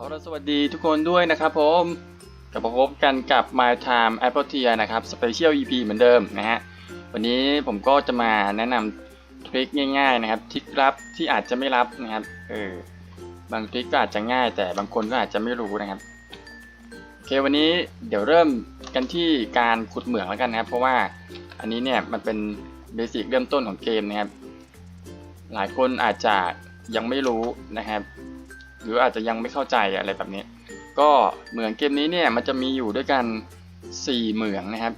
เอาละสวัสดีทุกคนด้วยนะครับผมกลับมาพบกันกับ My Time Apple Tier นะครับ Special EP เหมือนเดิมนะฮะ วันนี้ผมก็จะมาแนะนำทริคง่าย ๆ นะครับทริคลับที่อาจจะไม่รับนะครับ เออ บางทริคก็อาจจะง่าย แต่บางคนก็อาจจะไม่รู้นะครับ โอเควันนี้เดี๋ยวเริ่มกันที่การขุดเหมืองแล้วกันนะครับ เพราะว่าอันนี้เนี่ยมันเป็นเบสิกเริ่มต้นของเกมนะครับ หลายคนอาจจะยังไม่รู้นะครับ หรืออาจจะยังไม่เข้าใจอะไรแบบนี้ ก็เหมืองเกมนี้เนี่ยมันจะมีอยู่ด้วยกัน 4 เหมืองนะครับ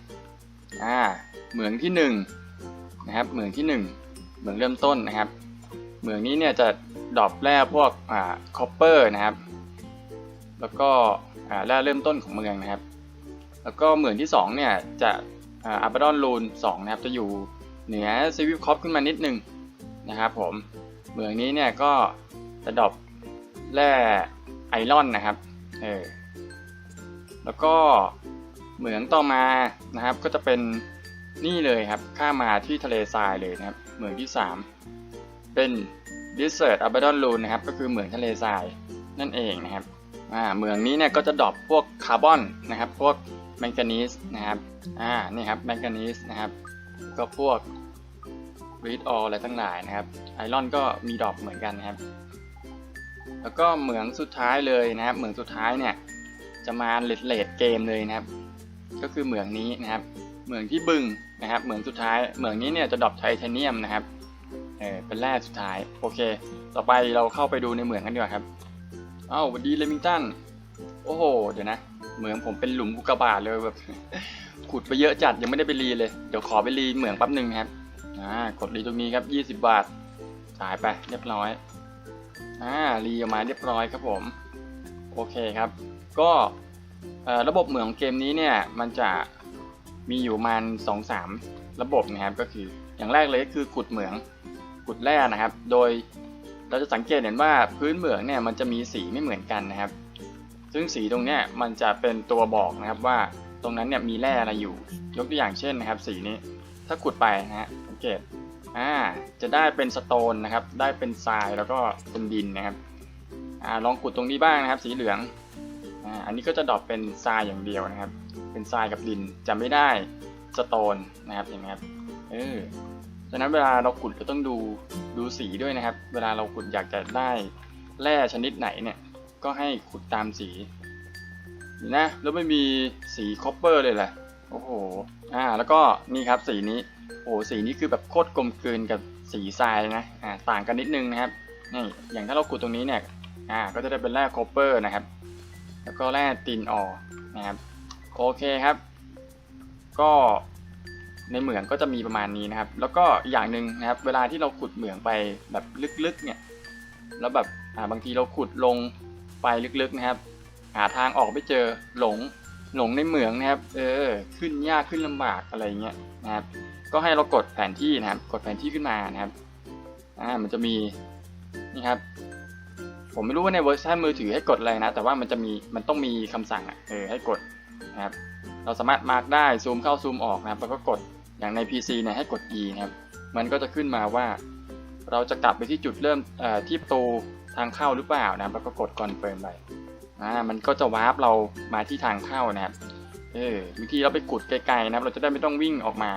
อ่าเหมืองที่1นะครับเหมืองที่ 1 เหมืองเริ่มต้นนะครับ เหมืองนี้เนี่ยจะดรอปแร่พวกอ่าคอปเปอร์นะครับ แล้วก็อ่าแร่เริ่มต้นของเมืองนะครับ แล้วก็เหมืองที่2เนี่ยจะอ่าอับดอนลูน2นะครับจะอยู่เหนือซีวิฟคอปขึ้นมานิดนึงนะครับผมเหมืองนี้เนี่ยก็จะดรอป แร่ไอรอนนะครับเออแล้วก็เหมืองต่อมานะครับ ก็จะเป็นนี่เลยครับข้ามาที่ทะเลทรายเลยนะครับ เหมืองที่ 3 เป็น Desert Abaddon Loon นะครับ ก็คือเหมืองทะเลทรายนั่นเองนะครับอ่าเหมืองนี้เนี่ยก็จะดรอปพวกคาร์บอนนะครับ พวกแมงกานีสนะครับอ่านี่ครับแมงกานีสนะครับ ก็พวกรีดอออะไรทั้งหลายนะครับไอรอนก็มีดรอปเหมือนกันนะครับ แล้วก็เหมืองสุดท้ายเลยนะครับ เหมืองสุดท้ายเนี่ยจะมาเลดเลดเกมเลยนะครับ ก็คือเหมืองนี้นะครับ เหมืองที่บึงนะครับ เหมืองสุดท้าย เหมืองนี้เนี่ยจะดรอปไทเทเนียมนะครับ เออเป็นแร่สุดท้าย โอเค ต่อไปเราเข้าไปดูในเหมืองกันดีกว่าครับอ้าวสวัสดีเลมิงตัน โอ้โห เดี๋ยวนะ เหมืองผมเป็นหลุมอุกบาตเลยแบบ ขุดไปเยอะจัดยังไม่ได้ไปรีเลย เดี๋ยวขอไปรีเหมืองแป๊บหนึ่งครับ อ่า กดรีตรงนี้ครับ 20 บาท จ่ายไปเรียบร้อย อ่ารีออกมาเรียบร้อยครับผม โอเคครับ ก็ระบบเหมืองของเกมนี้เนี่ยมันจะมีอยู่ประมาณ2อสามระบบนะครับก็คืออย่างแรกเลยก็คือขุดเหมืองขุดแร่นะครับ โดยเราจะสังเกตเห็นว่าพื้นเหมืองเนี่ยมันจะมีสีไม่เหมือนกันนะครับ ซึ่งสีตรงเนี้ยมันจะเป็นตัวบอกนะครับว่าตรงนั้นเนี่ยมีแร่อะไรอยู่ ยกตัวอย่างเช่นนะครับ สีนี้ถ้าขุดไปนะฮะสังเกต อ่าจะได้เป็นสโตนนะครับ ได้เป็นทรายแล้วก็เป็นดินนะครับอ่าลองขุดตรงนี้บ้างนะครับ สีเหลืองอ่าอันนี้ก็จะดรอปเป็นทรายอย่างเดียวนะครับ เป็นทรายกับดินจะไม่ได้สโตนนะครับอย่างนี้ครับเออฉะนั้นเวลาเราขุดก็ต้องดูดูสีด้วยนะครับ เวลาเราขุดอยากจะได้แร่ชนิดไหนเนี่ยก็ให้ขุดตามสีนี่นะแล้วไม่มีสีคอปเปอร์เลยแหละโอ้โห อ่าแล้วก็นี่ครับสีนี้โอ้สีนี้คือแบบโคตรกลมกลืนกับสีทรายนะอ่าต่างกันนิดนึงนะครับนี่อย่างถ้าเราขุดตรงนี้เนี่ยอ่าก็จะได้เป็นแร่โคเปอร์นะครับ แล้วก็แร่ตินออนะครับโอเคครับ ก็ในเหมืองก็จะมีประมาณนี้นะครับ แล้วก็อีกอย่างหนึ่งนะครับ เวลาที่เราขุดเหมืองไปแบบลึกๆเนี่ยแล้วแบบอ่าบางทีเราขุดลงไปลึกๆนะครับ หาทางออกไม่เจอหลง หลงในเหมืองนะครับ เออ ขึ้นยากขึ้นลำบากอะไรเงี้ยนะครับ ก็ให้เรากดแผนที่นะครับ กดแผนที่ขึ้นมานะครับ อ่า มันจะมีนี่ครับ ผมไม่รู้ว่าในเวอร์ชันมือถือให้กดอะไรนะ แต่ว่ามันจะมี มันต้องมีคำสั่งอะ เออ ให้กดนะครับ เราสามารถมาร์กได้ซูมเข้าซูมออกนะครับ แล้วก็กด อย่างใน PC เนี่ยให้กด E นะครับ มันก็จะขึ้นมาว่า เราจะกลับไปที่จุดเริ่มที่ประตูทางเข้าหรือเปล่านะแล้วก็กดคอนเฟิร์มไป อ่ามันก็จะวาร์ปเรามาที่ทางเข้านะครับเออบางทีเราไปขุดไกลๆนะครับ เราจะได้ไม่ต้องวิ่งออกมา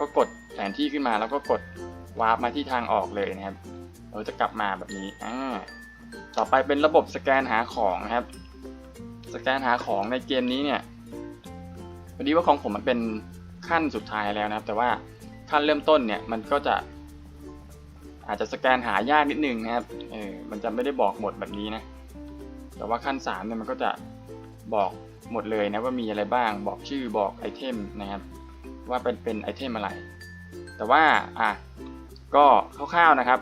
ก็กดแผนที่ขึ้นมาแล้วก็กดวาร์ปมาที่ทางออกเลยนะครับ เราจะกลับมาแบบนี้อ่าต่อไปเป็นระบบสแกนหาของนะครับ สแกนหาของในเกมนี้เนี่ยพอดีว่าของผมมันเป็นขั้นสุดท้ายแล้วนะครับ แต่ว่าขั้นเริ่มต้นเนี่ยมันก็จะ อาจจะสแกนหายากนิดนึงนะครับเออมันจะไม่ได้บอกหมดแบบนี้นะ แต่ว่าขั้น3เนี่ยมันก็จะบอกหมดเลยนะว่ามีอะไรบ้าง บอกชื่อบอกไอเทมนะครับว่าเป็นเป็นไอเทมอะไร แต่ว่าอะก็คร่าวๆนะครับ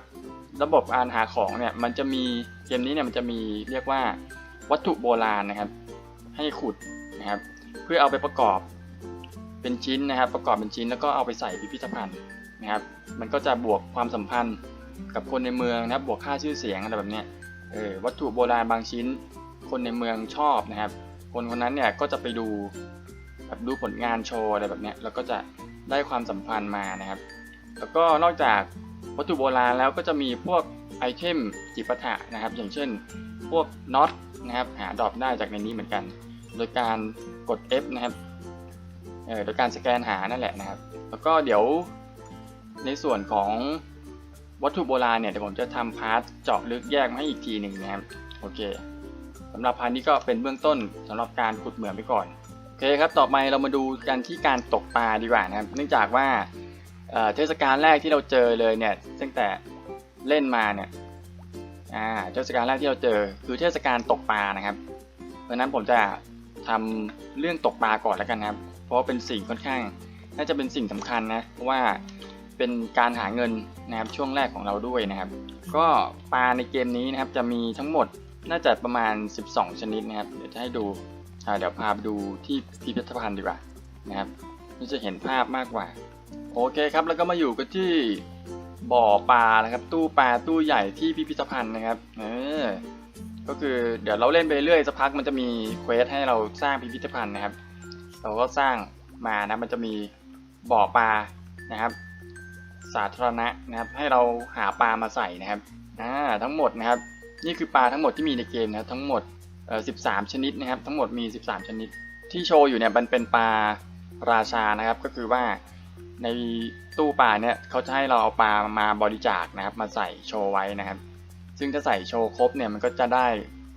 ระบบการหาของเนี่ยมันจะมีเกมนี้เนี่ยมันจะมีเรียกว่าวัตถุโบราณนะครับ ให้ขุดนะครับ เพื่อเอาไปประกอบเป็นชิ้นนะครับ ประกอบเป็นชิ้นแล้วก็เอาไปใส่พิพิธภัณฑ์นะครับ มันก็จะบวกความสัมพันธ์กับคนในเมืองนะครับ บวกค่าชื่อเสียงอะไรแบบเนี้ยเออวัตถุโบราณบางชิ้น คนในเมืองชอบนะครับ คนคนนั้นเนี่ยก็จะไปดูแบบดูผลงานโชว์อะไรแบบเนี้ยแล้วก็จะได้ความสัมพันธ์มานะครับ แล้วก็นอกจากวัตถุโบราณแล้วก็จะมีพวกไอเทมจิปาถะนะครับ อย่างเช่น พวกน็อตนะครับหาดรอปได้จากในนี้เหมือนกัน โดยการกด F นะครับโดยการสแกนหานั่นแหละนะครับ แล้วก็เดี๋ยวในส่วนของวัตถุโบราณเนี่ยเดี๋ยวผมจะทำพาร์ทเจาะลึกแยกมาให้อีกทีหนึ่งนะครับ โอเค สำหรับพาร์ทนี้ก็เป็นเบื้องต้นสำหรับการขุดเหมืองไปก่อนโอเคครับต่อไปเรามาดูกันที่การตกปลาดีกว่านะครับ เนื่องจากว่าเทศกาลแรกที่เราเจอเลยเนี่ยตั้งแต่เล่นมาเนี่ยอ่าเทศกาลแรกที่เราเจอคือเทศกาลตกปลานะครับเพราะนั้นผมจะทำเรื่องตกปลาก่อนแล้วกันนะครับ เพราะว่าเป็นสิ่งค่อนข้าง น่าจะเป็นสิ่งสำคัญนะเพราะว่าเป็นการหาเงินนะครับช่วงแรกของเราด้วยนะครับ ก็ปลาในเกมนี้นะครับจะมีทั้งหมด น่าจะประมาณ 12 ชนิดนะครับ เดี๋ยวจะให้ดูเดี๋ยวพาไปดูที่พิพิธภัณฑ์ดีกว่านะครับนี่จะเห็นภาพมากกว่า โอเคครับ แล้วก็มาอยู่กันที่บ่อปลานะครับ ตู้ปลาตู้ใหญ่ที่พิพิธภัณฑ์นะครับ เออ ก็คือเดี๋ยวเราเล่นไปเรื่อยสักพักมันจะมีเควสให้เราสร้างพิพิธภัณฑ์นะครับ เราก็สร้างมานะมันจะมีบ่อปลานะครับ สาธารณะนะครับ ให้เราหาปลามาใส่นะครับอ่าทั้งหมดนะครับ นี่คือปลาทั้งหมดที่มีในเกมนะครับทั้งหมดเอ่อ13 ชนิดนะครับ ทั้งหมดมี 13 ชนิด ที่โชว์อยู่เนี่ยมันเป็นปลาราชานะครับ ก็คือว่าในตู้ปลาเนี่ยเขาจะให้เราเอาปลามาบริจาคนะครับ มาใส่โชว์ไว้นะครับ ซึ่งถ้าใส่โชว์ครบเนี่ยมันก็จะได้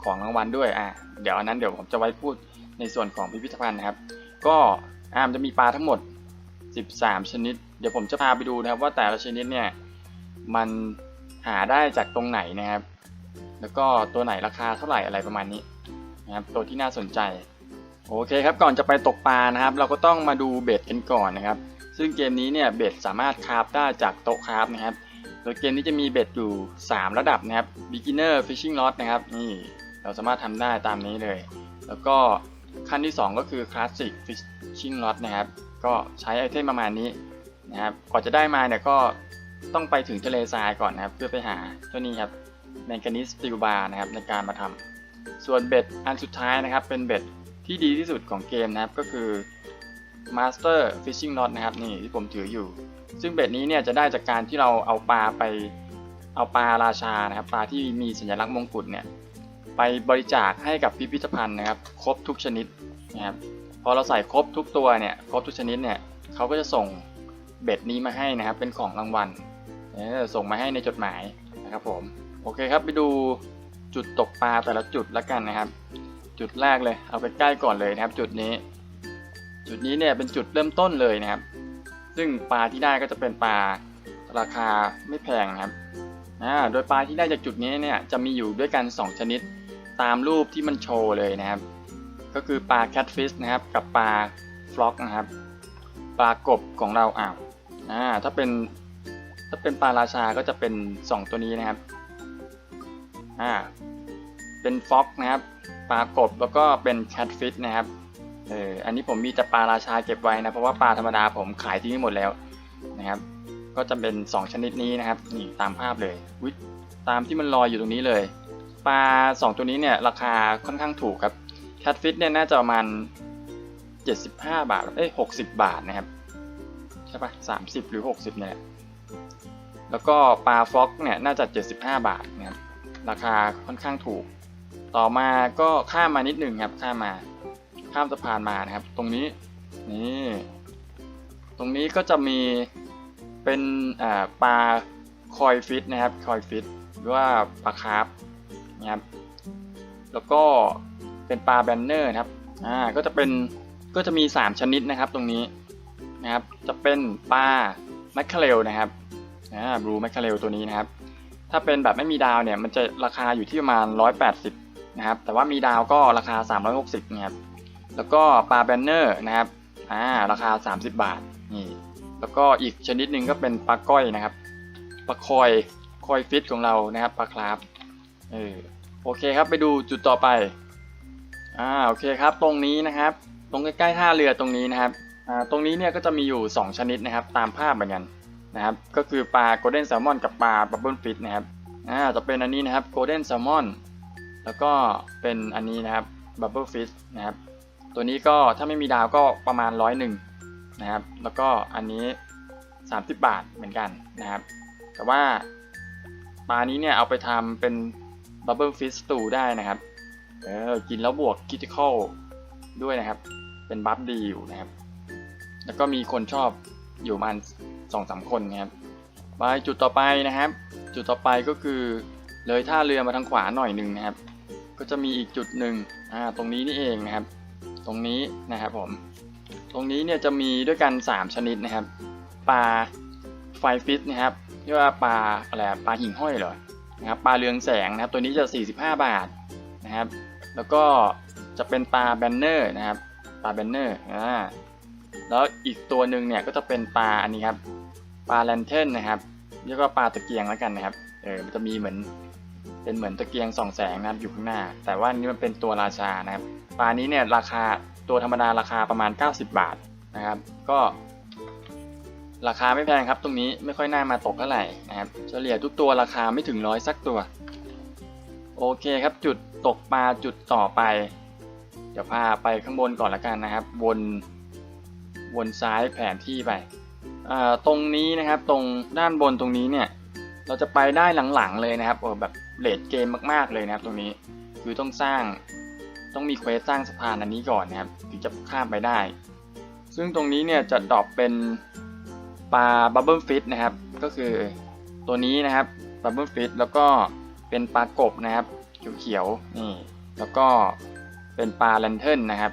ของรางวัลด้วยอะเดี๋ยวอันนั้นเดี๋ยวผมจะไว้พูดในส่วนของพิพิธภัณฑ์นะครับ ก็อ่ามจะมีปลาทั้งหมด 13 ชนิด เดี๋ยวผมจะพาไปดูนะครับว่าแต่ละชนิดเนี่ยมันหาได้จากตรงไหนนะครับ แล้วก็ตัวไหนราคาเท่าไหร่อะไรประมาณนี้นะครับตัวที่น่าสนใจ โอเคครับก่อนจะไปตกปลานะครับ เราก็ต้องมาดูเบ็ดกันก่อนนะครับ ซึ่งเกมนี้เนี่ยเบ็ดสามารถคราฟได้จากโต๊ะคราฟนะครับโดยเกมนี้จะมีเบ็ดอยู่ 3 ระดับนะครับ beginner fishing rod นะครับนี่เราสามารถทำได้ตามนี้เลย แล้วก็ขั้นที่ 2 ก็คือ classic fishing rod นะครับ ก็ใช้ไอเทมประมาณนี้นะครับก่อนจะได้มาเนี่ยก็ต้องไปถึงทะเลทรายก่อนนะครับ เพื่อไปหาตัวนี้ครับ แมงกานิสติลบาร์นะครับในการมาทำส่วนเบ็ดอันสุดท้ายนะครับเป็นเบ็ดที่ดีที่สุดของเกมนะครับก็คือ Master Fishing Rod นะครับนี่ที่ผมถืออยู่ ซึ่งเบ็ดนี้เนี่ยจะได้จากการที่เราเอาปลาไปเอาปลาราชานะครับปลาที่มีสัญลักษณ์มงกุฎเนี่ยไปบริจาคให้กับพิพิธภัณฑ์นะครับ ครบทุกชนิดนะครับพอเราใส่ครบทุกตัวเนี่ยครบทุกชนิดเนี่ยเขาก็จะส่งเบ็ดนี้มาให้นะครับเป็นของรางวัลส่งมาให้ในจดหมายนะครับผม โอเคครับไปดูจุดตกปลาแต่ละจุดแล้วกันนะครับ จุดแรกเลยเอาไปใกล้ก่อนเลยนะครับ จุดนี้ จุดนี้เนี่ยเป็นจุดเริ่มต้นเลยนะครับ ซึ่งปลาที่ได้ก็จะเป็นปลาราคาไม่แพงนะครับอ่าโดยปลาที่ได้จากจุดนี้เนี่ยจะมีอยู่ด้วยกัน 2 ชนิดตามรูปที่มันโชว์เลยนะครับ ก็คือปลาแคทฟิชนะครับกับปลาฟล็อกนะครับปลากบของเราอ้าวอ่าถ้าเป็นถ้าเป็นปลาราชาก็จะเป็น 2 ตัวนี้นะครับ อ่า เป็นฟ็อกนะครับ ปลากบแล้วก็เป็นแคทฟิชนะครับ เออ อันนี้ผมมีแต่ปลาราชาเก็บไว้นะ เพราะว่าปลาธรรมดาผมขายทิ้งหมดแล้วนะครับ ก็จะเป็น 2 ชนิดนี้นะครับ นี่ตามภาพเลยอุ๊ยตามที่มันลอยอยู่ตรงนี้เลย ปลา 2 ตัวนี้เนี่ยราคาค่อนข้างถูกครับแคทฟิตเนี่ยน่าจะประมาณ 75 บาท เอ้ย60 บาทนะครับ ใช่ปะ30 หรือ 60เนี่ยและแล้วก็ปลาฟ็อกเนี่ยน่าจะ 75 บาทนะครับ ราคาค่อนข้างถูก ต่อมาก็ข้ามมานิดหนึ่งครับข้ามมาข้ามสะพานมานะครับ ตรงนี้นี่ตรงนี้ก็จะมีเป็นปลาคอยฟิตนะครับคอยฟิตหรือว่าปลาคาร์ฟนะครับแล้วก็เป็นปลาแบนเนอร์นะครับอ่าก็จะเป็นก็จะมี 3 ชนิดนะครับตรงนี้นะครับจะเป็นปลาแมคเคาเรลนะครับอ่าบลูแมคเคาเรลตัวนี้นะครับ ถ้าเป็นแบบไม่มีดาวเนี่ยมันจะราคาอยู่ที่ประมาณ 180 นะครับ แต่ว่ามีดาวก็ราคา 360นะครับ แล้วก็ปลาแบนเนอร์นะครับ อ่า ราคา 30 บาท นี่ แล้วก็อีกชนิดหนึ่งก็เป็นปลาก้อยนะครับ ปลาคอย คอยฟิตของเรานะครับ ปลาคราฟเออ โอเคครับ ไปดูจุดต่อไป อ่า โอเคครับ ตรงนี้นะครับ ตรงใกล้ๆท่าเรือตรงนี้นะครับ อ่า ตรงนี้เนี่ยก็จะมีอยู่ 2 ชนิดนะครับ ตามภาพเหมือนกัน นะครับก็คือปลาโกลเด้นแซลมอนกับปลาบับเบิลฟิตนะครับอ่าจะเป็นอันนี้นะครับโกลเด้นแซลมอนแล้วก็เป็นอันนี้นะครับบับเบิลฟิตนะครับตัวนี้ก็ถ้าไม่มีดาวก็ประมาณร้อยหนึ่งนะครับแล้วก็อันนี้ 30 บาทเหมือนกันนะครับ แต่ว่าปลานี้เนี่ยเอาไปทำเป็นบับเบิลฟิชสตูได้นะครับเออกินแล้วบวกคิติคอลด้วยนะครับ เป็นบัฟดีอยู่นะครับ แล้วก็มีคนชอบอยู่มาณ สองสามคนนะครับไปจุดต่อไปนะครับ จุดต่อไปก็คือเลยท่าเรือมาทางขวาหน่อยหนึ่งนะครับ ก็จะมีอีกจุดหนึ่งอ่าตรงนี้นี่เองนะครับ ตรงนี้นะครับผม ตรงนี้เนี่ยจะมีด้วยกัน 3 ชนิดนะครับปลาไฟฟิตนะครับเรียกว่าปลาอะไรปลาหิ่งห้อยเหรอนะครับปลาเรืองแสงนะครับ ตัวนี้จะ 45 บาทนะครับ แล้วก็จะเป็นปลาแบนเนอร์นะครับปลาแบนเนอร์อ่า แล้วอีกตัวหนึ่งเนี่ยก็จะเป็นปลาอันนี้ครับปลาแลนเทนนะครับเรียกว่าปลาตะเกียงแล้วกันนะครับเออมันจะมีเหมือนเป็นเหมือนตะเกียงส่องแสงนะครับอยู่ข้างหน้า แต่ว่านี้มันเป็นตัวราชานะครับปลานี้เนี่ยราคาตัวธรรมดาราคาประมาณ 90 บาทนะครับ ก็ราคาไม่แพงครับตรงนี้ไม่ค่อยน่ามาตกเท่าไหร่นะครับ เฉลี่ยทุกตัวราคาไม่ถึงร้อยสักตัว โอเคครับจุดตกปลาจุดต่อไป เดี๋ยวพาไปข้างบนก่อนละกันนะครับวน วนซ้ายแผนที่ไปตรงนี้นะครับตรงด้านบนตรงนี้เนี่ยเราจะไปได้หลังๆเลยนะครับโอ้แบบเลดเกมมากๆเลยนะครับตรงนี้คือต้องสร้างต้องมีเควสสร้างสะพานอันนี้ก่อนนะครับถึงจะข้ามไปได้ ซึ่งตรงนี้เนี่ยจะดรอปเป็นปลาบับเบิลฟิตนะครับก็คือตัวนี้นะครับบับเบิลฟิตแล้วก็เป็นปลากบนะครับเขียวๆนี่แล้วก็เป็นปลาแลนเทิร์นนะครับ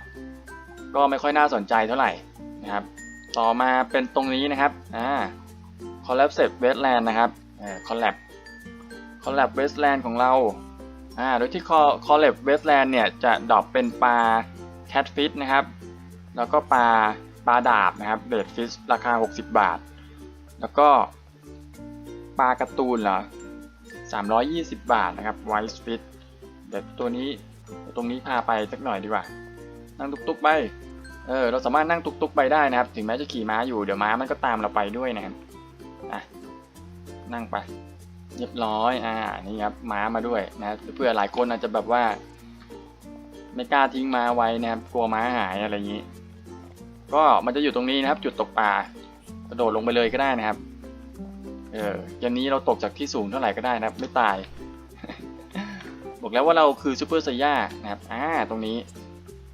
ก็ไม่ค่อยน่าสนใจเท่าไหร่ นะครับ ต่อมาเป็นตรงนี้นะครับอ่า collapse westland นะครับเอ่อ collapse collapse wetland ของเราอ่าโดยที่ Col- collapse westland เนี่ยจะดรอปเป็นปลา catfish นะครับ แล้วก็ปลาปลาดาบนะครับ red fish ราคา 60 บาท แล้วก็ปลาการ์ตูนเหรอ320 บาทนะครับ white fish เดี๋ยวตัวนี้ตรงนี้พาไปสักหน่อยดีกว่า นั่งตุกๆไป เออเราสามารถนั่งตุกๆไปได้นะครับ ถึงแม้จะขี่ม้าอยู่เดี๋ยวม้ามันก็ตามเราไปด้วยนะครับอะนั่งไปเรียบร้อยอ่านี่ครับม้ามาด้วยนะเพื่อหลายคนอาจจะแบบว่า ไม่กล้าทิ้งม้าไว้นะครับกลัวม้าหายอะไรอย่างนี้ ก็มันจะอยู่ตรงนี้นะครับ จุดตกปลากระโดดลงไปเลยก็ได้นะครับ เออย่างนี้เราตกจากที่สูงเท่าไหร่ก็ได้นะครับ ไม่ตาย บอกแล้วว่าเราคือซูเปอร์ไซย่านะครับอ่าตรงนี้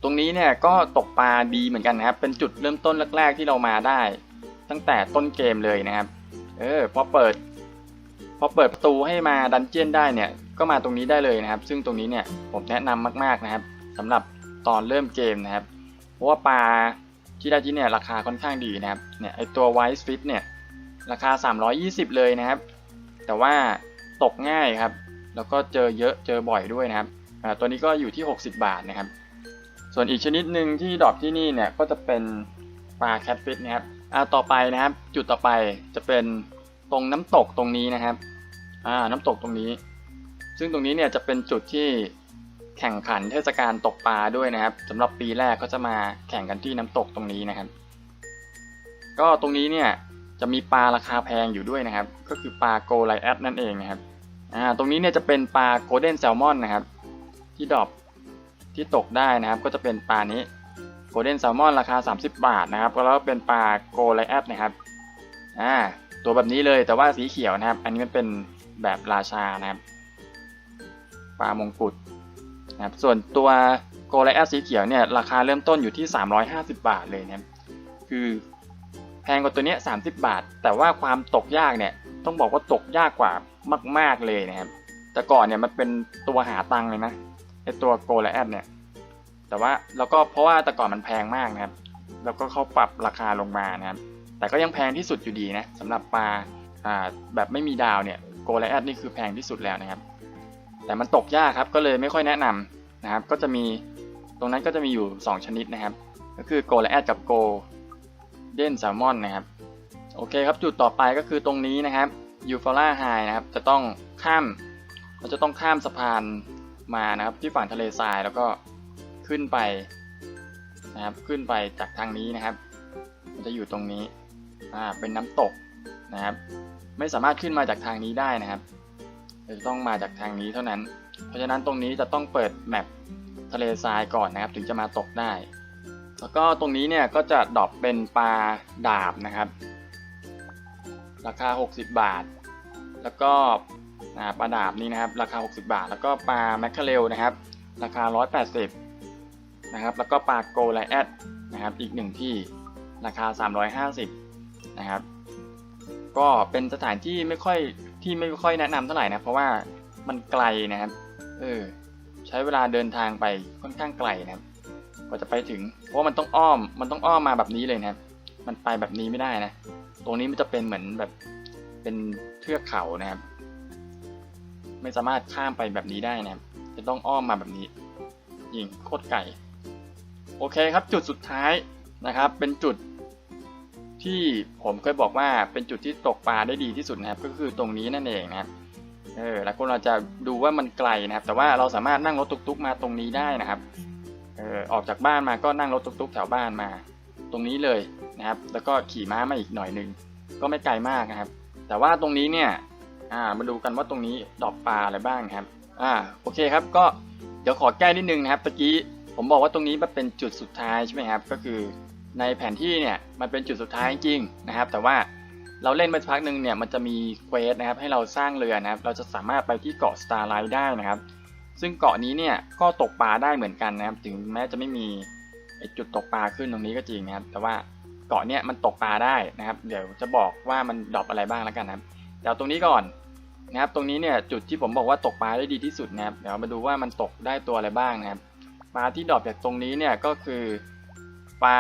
ตรงนี้เนี่ยก็ตกปลาดีเหมือนกันนะครับ เป็นจุดเริ่มต้นแรก ๆ ที่เรามาได้ ตั้งแต่ต้นเกมเลยนะครับ เออพอเปิด พอเปิดประตูให้มาดันเจียนได้เนี่ย ก็มาตรงนี้ได้เลยนะครับ ซึ่งตรงนี้เนี่ยผมแนะนำมากๆนะครับสำหรับตอนเริ่มเกมนะครับ เพราะว่าปลาที่ได้ที่เนี่ยราคาค่อนข้างดีนะครับ เนี่ยไอตัวไวท์ฟิตเนี่ยราคา 320 เลยนะครับ แต่ว่าตกง่ายครับ แล้วก็เจอเยอะเจอบ่อยด้วยนะครับตัวนี้ก็อยู่ที่ 60 บาทนะครับ ส่วนอีกชนิดหนึ่งที่ดรอปที่นี่เนี่ยก็จะเป็นปลาแคทฟิชนะครับอ่าต่อไปนะครับ จุดต่อไปจะเป็นตรงน้ำตกตรงนี้นะครับอ่าน้ำตกตรงนี้ ซึ่งตรงนี้เนี่ยจะเป็นจุดที่แข่งขันเทศกาลตกปลาด้วยนะครับสำหรับปีแรกก็จะมาแข่งกันที่น้ำตกตรงนี้นะครับ ก็ตรงนี้เนี่ยจะมีปลาราคาแพงอยู่ด้วยนะครับ ก็คือปลาโกไลแอดนั่นเองนะครับอ่าตรงนี้เนี่ยจะเป็นปลาโกลเด้นแซลมอนนะครับ ที่ดรอป ที่ตกได้นะครับก็จะเป็นปลานี้โกลเด้นแซลมอนราคา 30 บาทนะครับแล้วเป็นปลาโกลไลแอดนะครับอ่าตัวแบบนี้เลยแต่ว่าสีเขียวนะครับ อันนี้มันเป็นแบบราชานะครับปลามงกุฎนะครับส่วนตัวโกลไลแอดสีเขียวเนี่ยราคาเริ่มต้นอยู่ที่ 350 บาทเลยนะครับคือแพงกว่าตัวเนี้ย30 บาท แต่ว่าความตกยากเนี่ยต้องบอกว่าตกยากกว่ามาก ๆเลยนะครับแต่ก่อนเนี่ยมันเป็นตัวหาตังค์เลยนะ ไอตัวโกลและแอดเนี่ย แต่ว่าแล้วก็เพราะว่าแต่ก่อนมันแพงมากนะครับ แล้วก็เขาปรับราคาลงมานะครับ แต่ก็ยังแพงที่สุดอยู่ดีนะสำหรับปลาอ่าแบบไม่มีดาวเนี่ยโกลและแอดนี่คือแพงที่สุดแล้วนะครับ แต่มันตกยากครับก็เลยไม่ค่อยแนะนำนะครับ ก็จะมีตรงนั้นก็จะมีอยู่ 2 ชนิดนะครับ ก็คือโกลและแอดกับโกเด่นแซลมอนนะครับโอเคครับจุดต่อไปก็คือตรงนี้นะครับยูฟอร่าไฮนะครับจะต้องข้ามเราจะต้องข้ามสะพาน มานะครับที่ฝั่งทะเลทรายแล้วก็ขึ้นไปนะครับขึ้นไปจากทางนี้นะครับ มันจะอยู่ตรงนี้อ่าเป็นน้ำตกนะครับ ไม่สามารถขึ้นมาจากทางนี้ได้นะครับจะต้องมาจากทางนี้เท่านั้น เพราะฉะนั้นตรงนี้จะต้องเปิดแมปทะเลทรายก่อนนะครับ ถึงจะมาตกได้ แล้วก็ตรงนี้เนี่ยก็จะดรอปเป็นปลาดาบนะครับ ราคา 60 บาท แล้วก็ อ่าปลาดาบนี่นะครับ ราคา 60 บาท แล้วก็ปลาแมคเคเรลนะครับ ราคา 180นะครับ แล้วก็ปลาโกไลแอดนะครับ อีกหนึ่งที่ราคา 350นะครับ ก็เป็นสถานที่ไม่ค่อยที่ไม่ค่อยแนะนำเท่าไหร่นะ เพราะว่ามันไกลนะครับ เออ ใช้เวลาเดินทางไปค่อนข้างไกลนะครับกว่าจะไปถึง เพราะว่ามันต้องอ้อม มันต้องอ้อมมาแบบนี้เลยนะครับ มันไปแบบนี้ไม่ได้นะ ตรงนี้มันจะเป็นเหมือนแบบเป็นเทือกเขานะครับ ไม่สามารถข้ามไปแบบนี้ได้นะครับ จะต้องอ้อมมาแบบนี้ ยิงโคตรไก่ โอเคครับจุดสุดท้ายนะครับ เป็นจุดที่ผมเคยบอกว่าเป็นจุดที่ตกปลาได้ดีที่สุดนะครับ ก็คือตรงนี้นั่นเองนะครับเออแล้วคนเราจะดูว่ามันไกลนะครับ แต่ว่าเราสามารถนั่งรถตุกๆมาตรงนี้ได้นะครับเออออกจากบ้านมาก็นั่งรถตุกๆแถวบ้านมา ตรงนี้เลยนะครับ แล้วก็ขี่ม้ามาอีกหน่อยหนึ่งก็ไม่ไกลมากนะครับ แต่ว่าตรงนี้เนี่ย อ่ามาดูกันว่าตรงนี้ดอกปลาอะไรบ้างครับอ่าโอเคครับก็เดี๋ยวขอแก้นิดนึงนะครับตะกี้ผมบอกว่าตรงนี้มันเป็นจุดสุดท้ายใช่ไหมครับก็คือในแผนที่เนี่ยมันเป็นจุดสุดท้ายจริงๆนะครับ แต่ว่าเราเล่นมาสักพักหนึ่งเนี่ยมันจะมีเควสนะครับให้เราสร้างเรือนะครับ เราจะสามารถไปที่เกาะ Starlight ได้นะครับ ซึ่งเกาะนี้เนี่ยก็ตกปลาได้เหมือนกันนะครับ ถึงแม้จะไม่มีจุดตกปลาขึ้นตรงนี้ก็จริงนะครับ แต่ว่าเกาะเนี่ยมันตกปลาได้นะครับ เดี๋ยวจะบอกว่ามันดรอปอะไรบ้างแล้วกันนะครับ ดี๋ยวตรงนี้ก่อนนะครับ ตรงนี้เนี่ยจุดที่ผมบอกว่าตกปลาได้ดีที่สุดนะครับ เดี๋ยวมาดูว่ามันตกได้ตัวอะไรบ้างนะครับ ปลาที่ดรอปจากตรงนี้เนี่ยก็คือปลา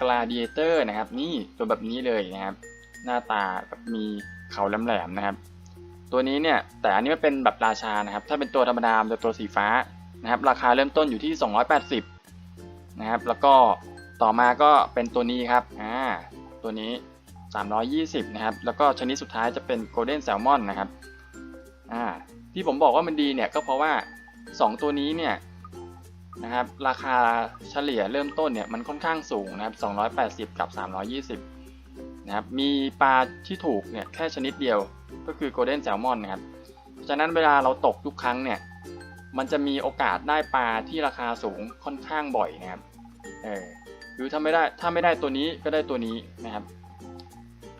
กลาดิเอเตอร์นะครับ นี่ตัวแบบนี้เลยนะครับ หน้าตาแบบมีเขาแหลมๆนะครับ ตัวนี้เนี่ยแต่อันนี้มันเป็นแบบราชานะครับ ถ้าเป็นตัวธรรมดาจะตัวสีฟ้านะครับ ราคาเริ่มต้นอยู่ที่ 280 นะครับ แล้วก็ต่อมาก็เป็นตัวนี้ครับ อ่า ตัวนี้ 320 นะครับ แล้วก็ชนิดสุดท้ายจะเป็นโกลเด้นแซลมอนนะครับ อ่า ที่ผมบอกว่ามันดีเนี่ยก็เพราะว่า 2 ตัวนี้เนี่ยนะครับราคาเฉลี่ยเริ่มต้นเนี่ยมันค่อนข้างสูงนะครับ 280 กับ 320 นะครับ มีปลาที่ถูกเนี่ยแค่ชนิดเดียวก็คือโกลเด้นแซลมอนนะครับฉะนั้นเวลาเราตกทุกครั้งเนี่ยมันจะมีโอกาสได้ปลาที่ราคาสูงค่อนข้างบ่อยนะครับ เออหรือถ้าไม่ได้ถ้าไม่ได้ตัวนี้ก็ได้ตัวนี้นะครับ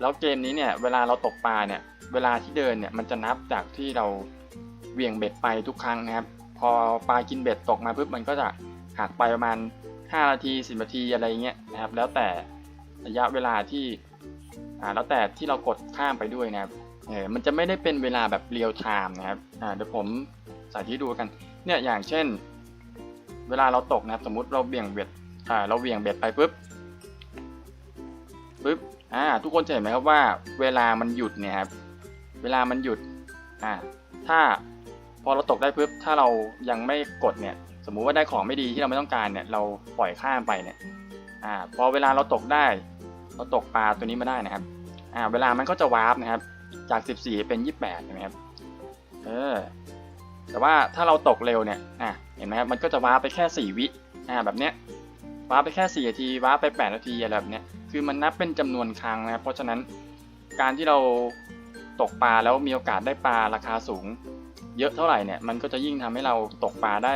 แล้วเกมนี้เนี่ยเวลาเราตกปลาเนี่ยเวลาที่เดินเนี่ยมันจะนับจากที่เราเหวี่ยงเบ็ดไปทุกครั้งนะครับ พอปลากินเบ็ดตกมาปุ๊บมันก็จะหักไปประมาณ 5 นาที 10 นาทีอะไรเงี้ยนะครับ แล้วแต่ระยะเวลาที่อ่าแล้วแต่ที่เรากดข้ามไปด้วยนะครับเออมันจะไม่ได้เป็นเวลาแบบเรียลไทม์นะครับอ่าเดี๋ยวผมสาธิตดูกันเนี่ยอย่างเช่น เวลาเราตกนะครับสมมุติเราเบี่ยงเบ็ดอ่าเราเบี่ยงเบ็ดไปปุ๊บปุ๊บอ่าทุกคนจะเห็นไหมครับว่าเวลามันหยุดเนี่ยครับเวลามันหยุดอ่าถ้าพอเราตกได้ปุ๊บถ้าเรายังไม่กดเนี่ย สมมุติว่าได้ของไม่ดีที่เราไม่ต้องการเนี่ย เราปล่อยข้ามไปเนี่ยอ่าพอเวลาเราตกได้ เราตกปลาตัวนี้มาได้นะครับอ่าเวลามันก็จะวาร์ปนะครับ จาก 14 เป็น 28ใช่ไหมครับเออแต่ว่าถ้าเราตกเร็วเนี่ยอะเห็นไหมครับมันก็จะว้าร์ปไปแค่ 4 วิอ่าแบบเนี้ยว้าร์ปไปแค่4นาทีว้าร์ปไป 8 นาทีอะไรแบบเนี้ย คือมันนับเป็นจำนวนครั้งนะครับ เพราะฉะนั้นการที่เราตกปลาแล้วมีโอกาสได้ปลาราคาสูง เยอะเท่าไหร่เนี่ยมันก็จะยิ่งทำให้เราตกปลาได้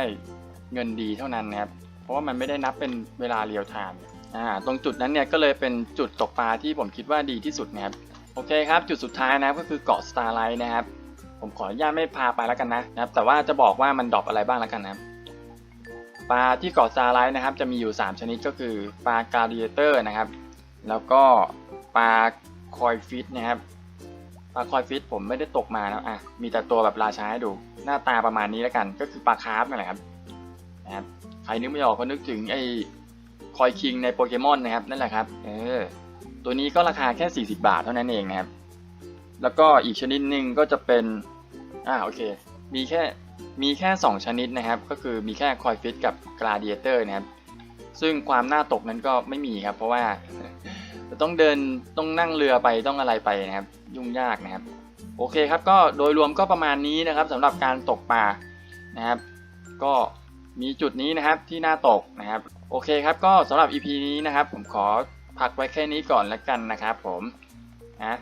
เงินดีเท่านั้นนะครับ เพราะว่ามันไม่ได้นับเป็นเวลาเรียลไทม์อ่าตรงจุดนั้นเนี่ยก็เลยเป็นจุดตกปลาที่ผมคิดว่าดีที่สุดนะครับโอเคครับ จุดสุดท้ายนะก็คือเกาะ Starlight นะครับ ผมขออนุญาตไม่พาไปแล้วกันนะนะครับ แต่ว่าจะบอกว่ามันดรอปอะไรบ้างแล้วกันนะครับปลาที่เกาะ Starlight นะครับ จะมีอยู่ 3 ชนิดก็คือปลากาเดียเตอร์นะครับ แล้วก็ปลาคอยฟิตนะครับปลาคอยฟิตผมไม่ได้ตกมานะอะมีแต่ตัวแบบราชาให้ดู หน้าตาประมาณนี้แล้วกัน ก็คือปลาคาร์ฟนั่นแหละครับนะครับใครนึกไม่ออกก็นึกถึงไอ้คอยคิงในโปเกมอนนะครับนั่นแหละครับเออตัวนี้ก็ราคาแค่ 40 บาทเท่านั้นเองนะครับ แล้วก็อีกชนิดหนึ่งก็จะเป็นอ่าโอเค มีแค่มีแค่ 2 ชนิดนะครับ ก็คือมีแค่คอยฟิตกับก l า d เ a เตอร์นะครับ ซึ่งความน่าตกนั้นก็ไม่มีครับ เพราะว่าจะต้องเดินต้องนั่งเรือไปต้องอะไรไปนะครับ ยุ่งยากนะครับ โอเคครับก็โดยรวมก็ประมาณนี้นะครับสำหรับการตกปลานะครับ ก็มีจุดนี้นะครับที่น่าตกนะครับ โอเคครับก็สำหรับ EP นี้นะครับ ผมขอพักไว้แค่นี้ก่อนแล้วกันนะครับ ผมนะ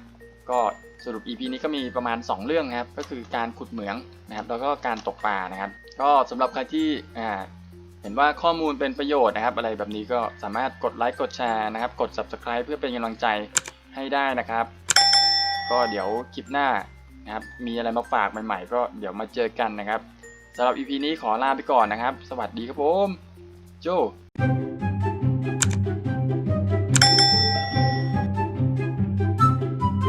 ก็สรุป EP นี้ก็มีประมาณ 2 เรื่องนะครับ ก็คือการขุดเหมืองนะครับ แล้วก็การตกปลานะครับ ก็สำหรับใครที่อ่า เห็นว่าข้อมูลเป็นประโยชน์นะครับ อะไรแบบนี้ก็สามารถกดไลค์กดแชร์นะครับ กด Subscribe เพื่อเป็นกำลังใจให้ได้นะครับ ก็เดี๋ยวคลิปหน้านะครับ มีอะไรมาฝากใหม่ๆ ก็เดี๋ยวมาเจอกันนะครับสำหรับ EP นี้ขอลาไปก่อนนะครับ สวัสดีครับผม โจ